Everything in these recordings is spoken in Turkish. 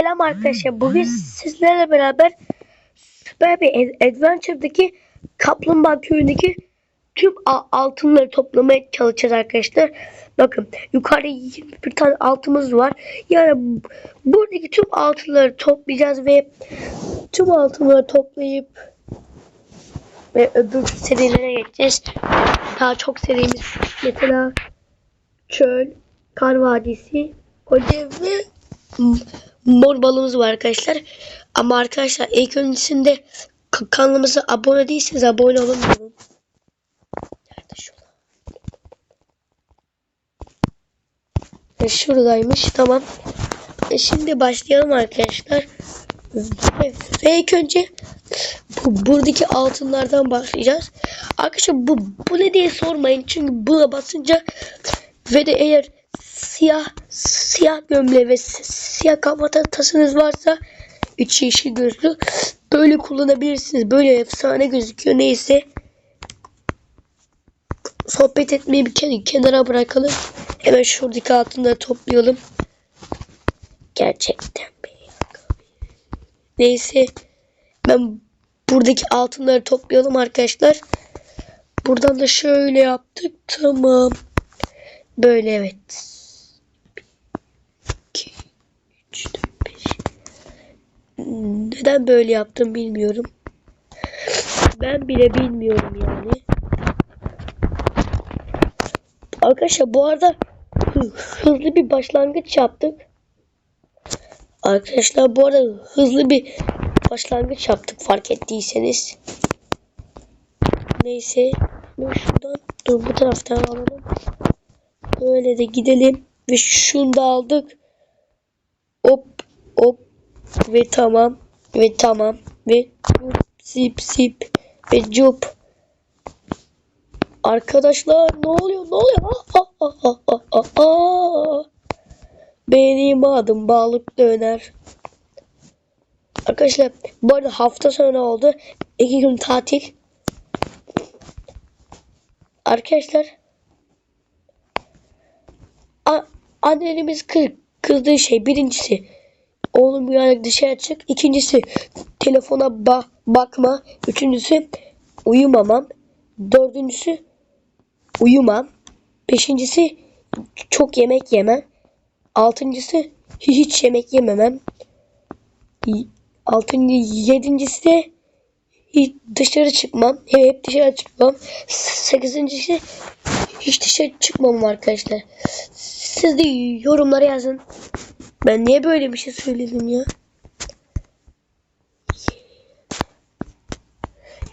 Selam arkadaşlar. Bugün sizlerle beraber süper bir ad- adventure'daki Kaplumbağa köyündeki tüm altınları toplamaya çalışacağız arkadaşlar. Bakın yukarıda 21 tane altımız var. Yani bu- buradaki tüm altınları toplayacağız ve tüm altınları toplayıp ve öbür serilere geçeceğiz. Daha çok serimiz mesela çöl, kar vadisi, kodev ve mor balığımız var arkadaşlar. Ama arkadaşlar ilk öncesinde kanalımıza abone değilseniz abone olun. Nerede şu? E, şuradaymış. Tamam. E, şimdi başlayalım arkadaşlar. Ve, ve ilk önce bu, buradaki altınlardan başlayacağız. Arkadaşlar bu, bu ne diye sormayın. Çünkü buna basınca ve de eğer siyah siyah gömleği ve si- siyah kafatasınız varsa üç yeşil gözlü böyle kullanabilirsiniz. Böyle efsane gözüküyor. Neyse sohbet etmeyi bir ken- kenara bırakalım. Hemen şuradaki altınları toplayalım. Gerçekten Neyse ben buradaki altınları toplayalım arkadaşlar. Buradan da şöyle yaptık. Tamam. Böyle evet. 2 3 4 5 Neden böyle yaptım bilmiyorum. Ben bile bilmiyorum yani. Arkadaşlar bu arada hı- hızlı bir başlangıç yaptık. Arkadaşlar bu arada hızlı bir başlangıç yaptık fark ettiyseniz. Neyse. Şuradan dur bu taraftan alalım. Böyle de gidelim. Ve şunu da aldık. Hop hop. Ve tamam. Ve tamam. Ve zip zip. Ve cup. Arkadaşlar ne oluyor ne oluyor? Ah, ah, ah, ah, ah, ah, ah. Benim adım balık döner. Arkadaşlar bu arada hafta sonu oldu. İki gün tatil. Arkadaşlar annemiz kız, kızdığı şey birincisi oğlum yani dışarı çık ikincisi telefona ba- bakma üçüncüsü uyumamam dördüncüsü uyumam beşincisi çok yemek yemem altıncısı hiç yemek yememem altıncı yedincisi de hiç dışarı çıkmam. Hep dışarı çıkmam. Sekizincisi hiç dışarı çıkmam arkadaşlar. Siz de yorumlara yazın. Ben niye böyle bir şey söyledim ya?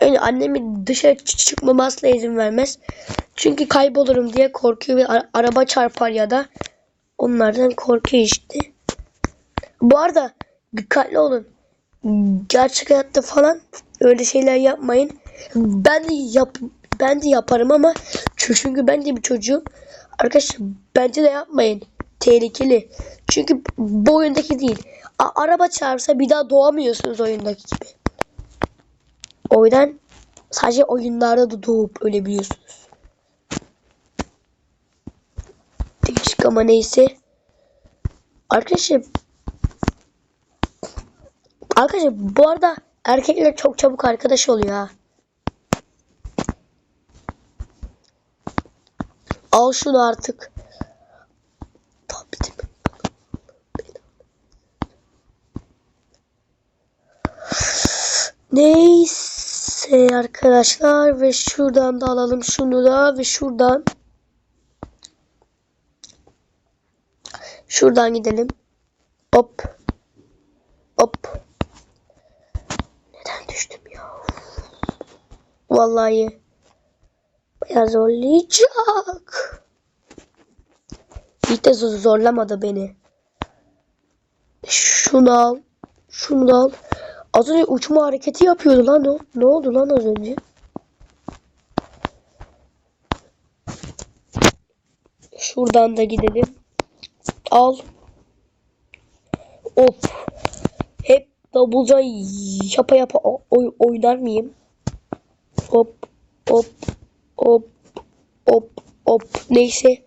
Yani annemin dışarı çıkmama asla izin vermez. Çünkü kaybolurum diye korkuyor ve ara- araba çarpar ya da onlardan korkuyor işte. Bu arada dikkatli olun. Gerçek hayatta falan öyle şeyler yapmayın. Ben de yap ben de yaparım ama çünkü ben de bir çocuğum. Arkadaşlar bence de yapmayın. Tehlikeli. Çünkü bu oyundaki değil. A- araba çarpsa bir daha doğamıyorsunuz oyundaki gibi. O sadece oyunlarda da doğup ölebiliyorsunuz. Değişik ama neyse. Arkadaşlar Arkadaşlar bu arada erkekler çok çabuk arkadaş oluyor ha. Al şunu artık. Neyse arkadaşlar ve şuradan da alalım şunu da ve şuradan şuradan gidelim. Hop. Hop. Neden düştüm ya? Vallahi bayağı zorlayacak. Hiç de zor- zorlamadı beni. Şunu al. Şunu al. Az önce uçma hareketi yapıyordu lan o. Ne oldu lan az önce? Şuradan da gidelim. Al. Hop. Hep davulca yapa yapa oy- oynar mıyım? Hop hop hop hop hop neyse.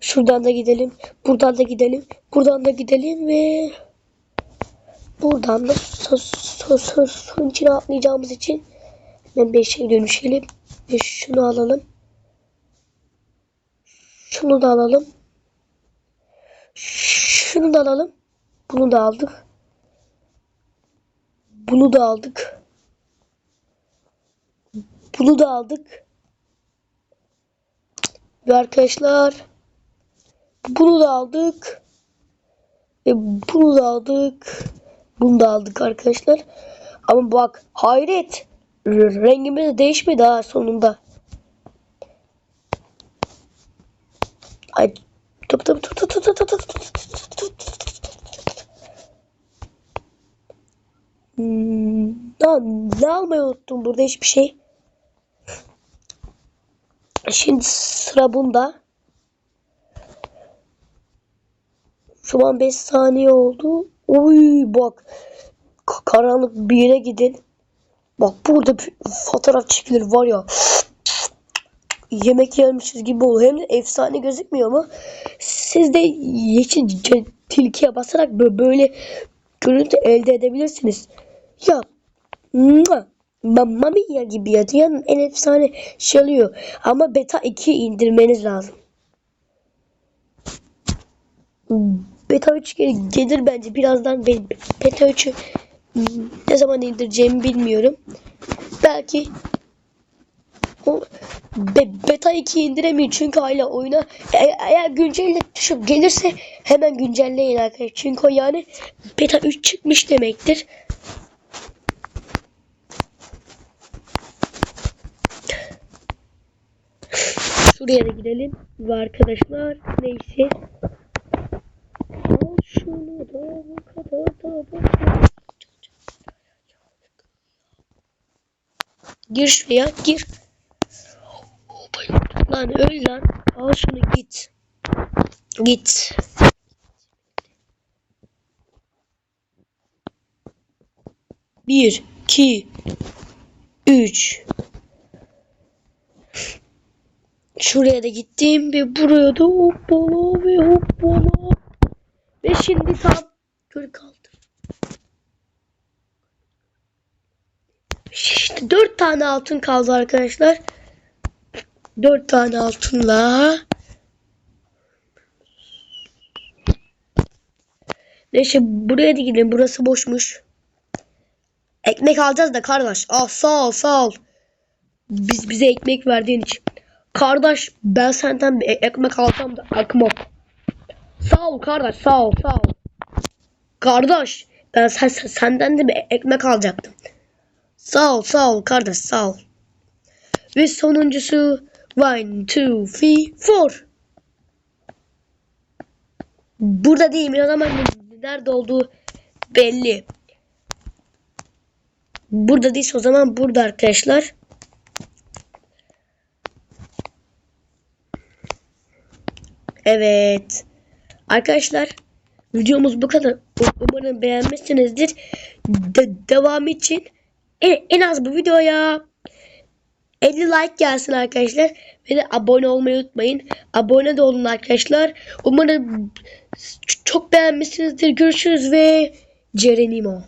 Şuradan da gidelim. Buradan da gidelim. Buradan da gidelim ve buradan da so, so, so, suyun içine atlayacağımız için hemen bir şey dönüşelim. Ve şunu alalım. Şunu da alalım. Şunu da alalım. Bunu da aldık. Bunu da aldık. Bunu da aldık. Ve arkadaşlar bunu da aldık. Ve bunu da aldık. Bunu da aldık arkadaşlar. Ama bak hayret. Rengimiz de değişmedi ha sonunda. Ay top top top top top top top top Hmm, lan ne almayı unuttum burada hiçbir şey. Şimdi sıra bunda. Şu an 5 saniye oldu. Oy bak. Ka- karanlık bir yere gidin. Bak burada bir fotoğraf çekilir var ya. Yemek yermişiz gibi oluyor. Hem de efsane gözükmüyor ama siz de yeşil tilkiye basarak bö- böyle görüntü elde edebilirsiniz. Ya Mamma Mia gibi ya dünyanın en efsane şey oluyor. Ama beta 2 indirmeniz lazım. Beta 3 gel- gelir bence birazdan beta 3'ü hmm, ne zaman indireceğimi bilmiyorum. Belki o be, beta 2 indiremiyor çünkü hala oyuna e- eğer güncelle düşüp gelirse hemen güncelleyin arkadaşlar. Çünkü o yani beta 3 çıkmış demektir. Şuraya da gidelim. Arkadaşlar neyse. Al şunu da bu kadar da bak. Gir şuraya gir. Lan öl lan. Al şunu git. Git. Bir, iki, üç. Şuraya da gittim ve buraya da hoppala ve hoppala. Ve şimdi tam geri kaldım. İşte dört tane altın kaldı arkadaşlar. Dört tane altınla. Neyse buraya da gidelim. Burası boşmuş. Ekmek alacağız da kardeş. Ah sağ ol sağ ol. Biz bize ekmek verdiğin için. Kardeş ben senden bir e- ekmek alsam da ekmek. Sağ ol kardeş sağ ol sağ ol. Kardeş ben sen- senden de bir e- ekmek alacaktım. Sağ ol sağ ol kardeş sağ ol. Ve sonuncusu one, two, three, four. Burada değil mi? O zaman nerede olduğu belli. Burada değilse o zaman burada arkadaşlar. Evet. Arkadaşlar videomuz bu kadar. Umarım beğenmişsinizdir. De- devam için en, en az bu videoya 50 like gelsin arkadaşlar. Ve de abone olmayı unutmayın. Abone de olun arkadaşlar. Umarım çok beğenmişsinizdir. Görüşürüz ve Cerenimo.